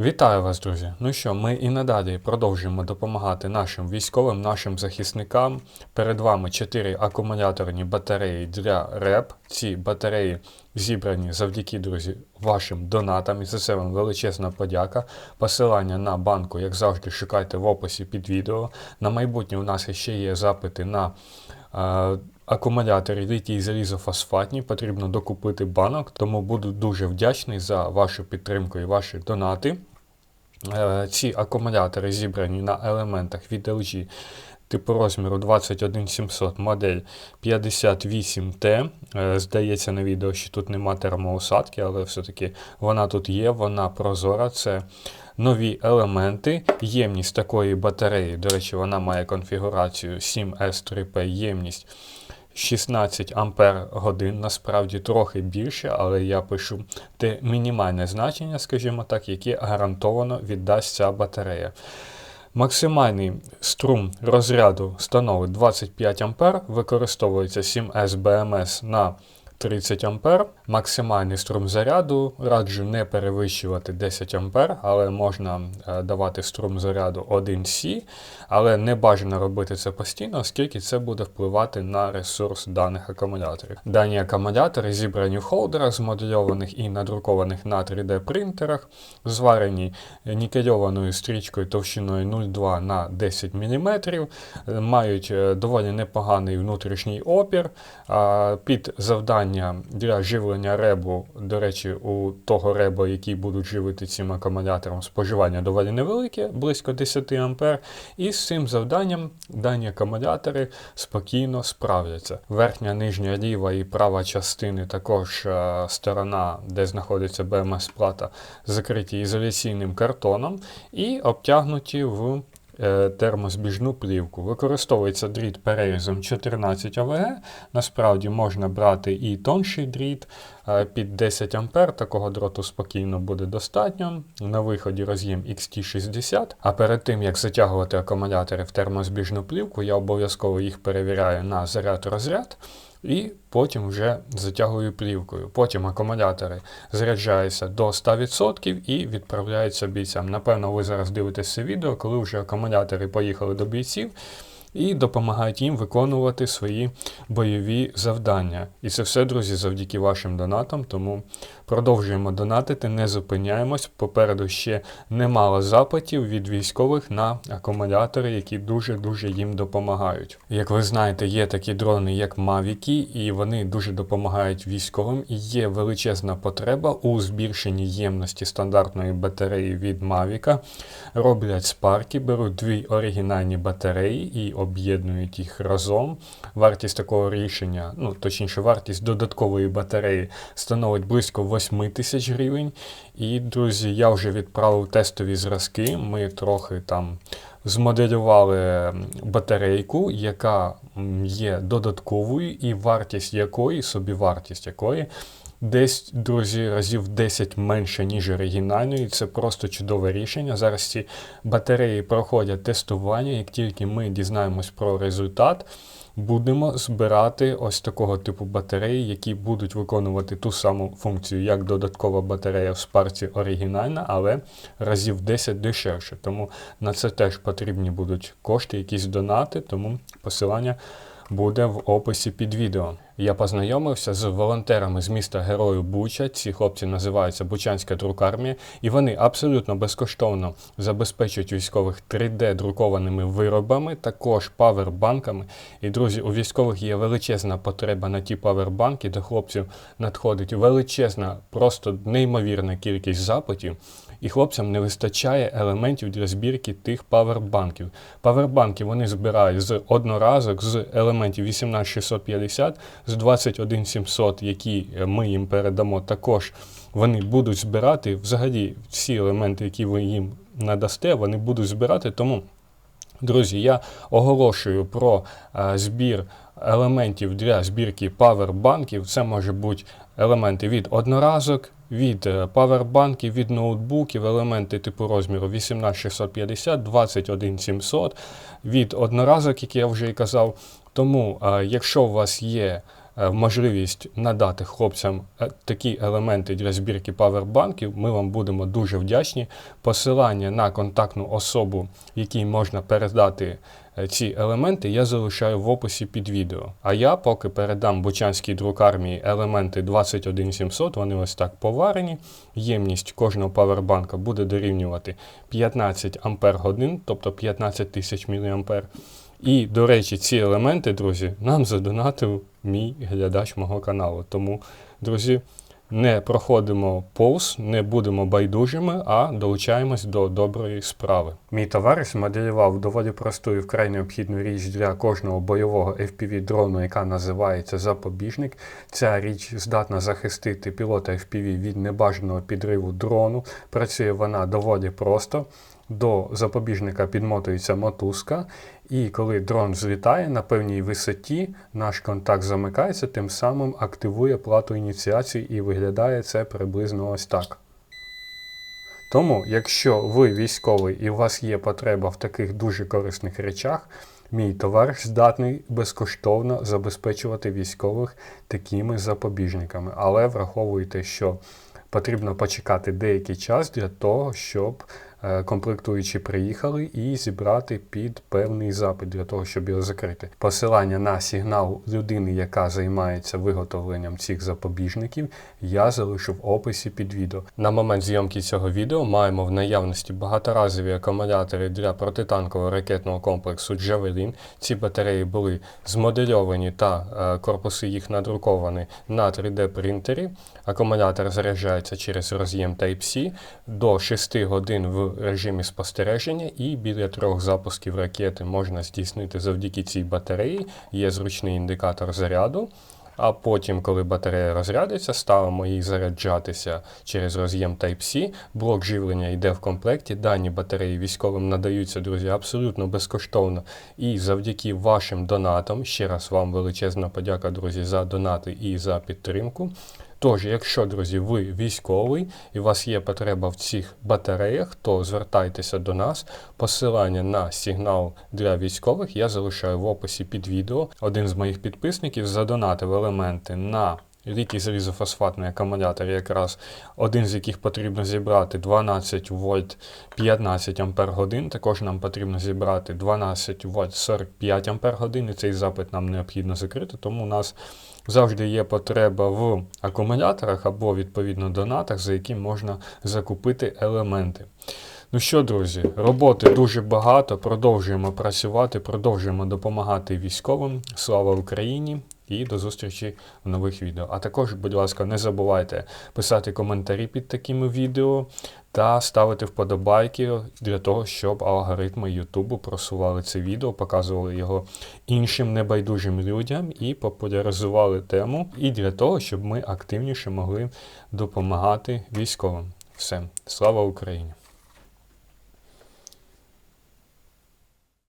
Вітаю вас, друзі! Ну що, ми і надалі продовжуємо допомагати нашим військовим, нашим захисникам. Перед вами 4 акумуляторні батареї для РЕП. Ці батареї зібрані завдяки, друзі, вашим донатам. І за це вам величезна подяка. Посилання на банку, як завжди, шукайте в описі під відео. На майбутнє у нас ще є запити на. е, Акумулятори літій залізофосфатні, потрібно докупити банок, тому буду дуже вдячний за вашу підтримку і ваші донати. Е, Ці акумулятори зібрані на елементах від LG типу розміру 21700 модель 58T. Е, Здається на відео, що тут нема термоусадки, але все-таки вона тут є, вона прозора. Це нові елементи. Ємність такої батареї, до речі, вона має конфігурацію 7S3P ємність. 16 ампер годин, насправді трохи більше, але я пишу те мінімальне значення, скажімо так, яке гарантовано віддасть ця батарея. Максимальний струм розряду становить 25 ампер, використовується 7S BMS на 30 ампер. Максимальний струм заряду раджу не перевищувати 10 ампер, але можна е, давати струм заряду 1C, але не бажано робити це постійно, оскільки це буде впливати на ресурс даних акумуляторів. Дані акумулятори зібрані в холдерах, змодельованих і надрукованих на 3D принтерах, зварені нікельованою стрічкою товщиною 0,2 на 10 мм, мають е, доволі непоганий внутрішній опір. Під завдання для живлення ребу, до речі, у того ребу, який будуть живити цим акумулятором, споживання доволі невелике, близько 10 А. І з цим завданням дані акумулятори спокійно справляться. Верхня, нижня, ліва і права частини, також е, сторона, де знаходиться БМС-плата, закриті ізоляційним картоном і обтягнуті в термозбіжну плівку. Використовується дріт перерізом 14 АВГ. Насправді можна брати і тонший дріт е, під 10 А. Такого дроту спокійно буде достатньо. На виході роз'єм XT60. А перед тим, як затягувати акумулятори в термозбіжну плівку, я обов'язково їх перевіряю на заряд-розряд. І потім вже затягую плівкою. Потім акумулятори заряджаються до 100% і відправляються бійцям. Напевно, ви зараз дивитесь це відео, коли вже акумулятори поїхали до бійців і допомагають їм виконувати свої бойові завдання. І це все, друзі, завдяки вашим донатам. Тому продовжуємо донатити, не зупиняємось. Попереду ще немало запитів від військових на акумулятори, які дуже-дуже їм допомагають. Як ви знаєте, є такі дрони, як Мавіки, і вони дуже допомагають військовим. І є величезна потреба у збільшенні ємності стандартної батареї від Мавіка. Роблять спарки, беруть дві оригінальні батареї і об'єднують їх разом. Вартість такого рішення, ну точніше, вартість додаткової батареї становить близько 8 тисяч гривень. І, друзі, я вже відправив тестові зразки. Ми трохи там змоделювали батарейку, яка є додатковою, і вартість якої, собівартість якої. Десь, друзі, разів 10 менше, ніж оригінальної. Це просто чудове рішення. Зараз ці батареї проходять тестування. Як тільки ми дізнаємось про результат, будемо збирати ось такого типу батареї, які будуть виконувати ту саму функцію, як додаткова батарея в спарці оригінальна, але разів 10 дешевше. Тому на це теж потрібні будуть кошти, якісь донати, тому посилання буде в описі під відео. Я познайомився з волонтерами з міста Герою Буча. Ці хлопці називаються Бучанська друкармія, і вони абсолютно безкоштовно забезпечують військових 3D-друкованими виробами, також павербанками. І друзі, у військових є величезна потреба на ті павербанки, до хлопців надходить величезна, просто неймовірна кількість запитів. І хлопцям не вистачає елементів для збірки тих павербанків. Павербанки вони збирають з одноразок, з елементів 18650, з 21700, які е, ми їм передамо, також вони будуть збирати. Взагалі, всі елементи, які ви їм надасте, вони будуть збирати. Тому, друзі, я оголошую про е, збір елементів для збірки павербанків. Це може бути елементи від одноразок, від е, павербанків, від ноутбуків, елементи типу розміру 18650, 21700, від одноразок, як я вже і казав. Тому, якщо у вас є можливість надати хлопцям е, такі елементи для збірки павербанків, ми вам будемо дуже вдячні. Посилання на контактну особу, якій можна передати е, ці елементи, я залишаю в описі під відео. А я поки передам Бучанській друкармії елементи 21700, вони ось так поварені. Ємність кожного павербанка буде дорівнювати 15 ампер годин, тобто 15 тисяч мА. І, до речі, ці елементи, друзі, нам задонатив мій глядач мого каналу. Тому, друзі, не проходимо повз, не будемо байдужими, а долучаємось до доброї справи. Мій товариш моделював доволі просту і вкрай необхідну річ для кожного бойового FPV дрону, яка називається запобіжник. Ця річ здатна захистити пілота FPV від небажаного підриву дрону. Працює вона доволі просто. До запобіжника підмотується мотузка, і коли дрон злітає на певній висоті, наш контакт замикається, тим самим активує плату ініціації і виглядає це приблизно ось так. Тому, якщо ви військовий і у вас є потреба в таких дуже корисних речах, мій товариш здатний безкоштовно забезпечувати військових такими запобіжниками. Але враховуйте, що потрібно почекати деякий час для того, щоб комплектуючі приїхали і зібрати під певний запит для того, щоб його закрити. Посилання на сигнал людини, яка займається виготовленням цих запобіжників, я залишу в описі під відео. На момент зйомки цього відео маємо в наявності багаторазові акумулятори для протитанкового ракетного комплексу Javelin. Ці батареї були змодельовані та е, корпуси їх надруковані на 3D принтері. Акумулятор заряджається через роз'єм Type-C до 6 годин в режимі спостереження, і біля трьох запусків ракети можна здійснити завдяки цій батареї. Є зручний індикатор заряду. А потім, коли батарея розрядиться, ставимо її заряджатися через роз'єм Type-C. Блок живлення йде в комплекті. Дані батареї військовим надаються, друзі, абсолютно безкоштовно. І завдяки вашим донатам, ще раз вам величезна подяка, друзі, за донати і за підтримку. Тож, якщо, друзі, ви військовий і у вас є потреба в цих батареях, то звертайтеся до нас. Посилання на сигнал для військових я залишаю в описі під відео. Один з моїх підписників задонатив елементи на літій залізофосфатний акумулятор, якраз один з яких потрібно зібрати 12 вольт 15 ампер годин. Також нам потрібно зібрати 12 вольт 45 ампер годин. І цей запит нам необхідно закрити, тому у нас завжди є потреба в акумуляторах або відповідно донатах, за які можна закупити елементи. Ну що, друзі, роботи дуже багато. Продовжуємо працювати, продовжуємо допомагати військовим. Слава Україні! І до зустрічі в нових відео. А також, будь ласка, не забувайте писати коментарі під такими відео та ставити вподобайки для того, щоб алгоритми Ютубу просували це відео, показували його іншим небайдужим людям і популяризували тему. І для того, щоб ми активніше могли допомагати військовим. Все, слава Україні!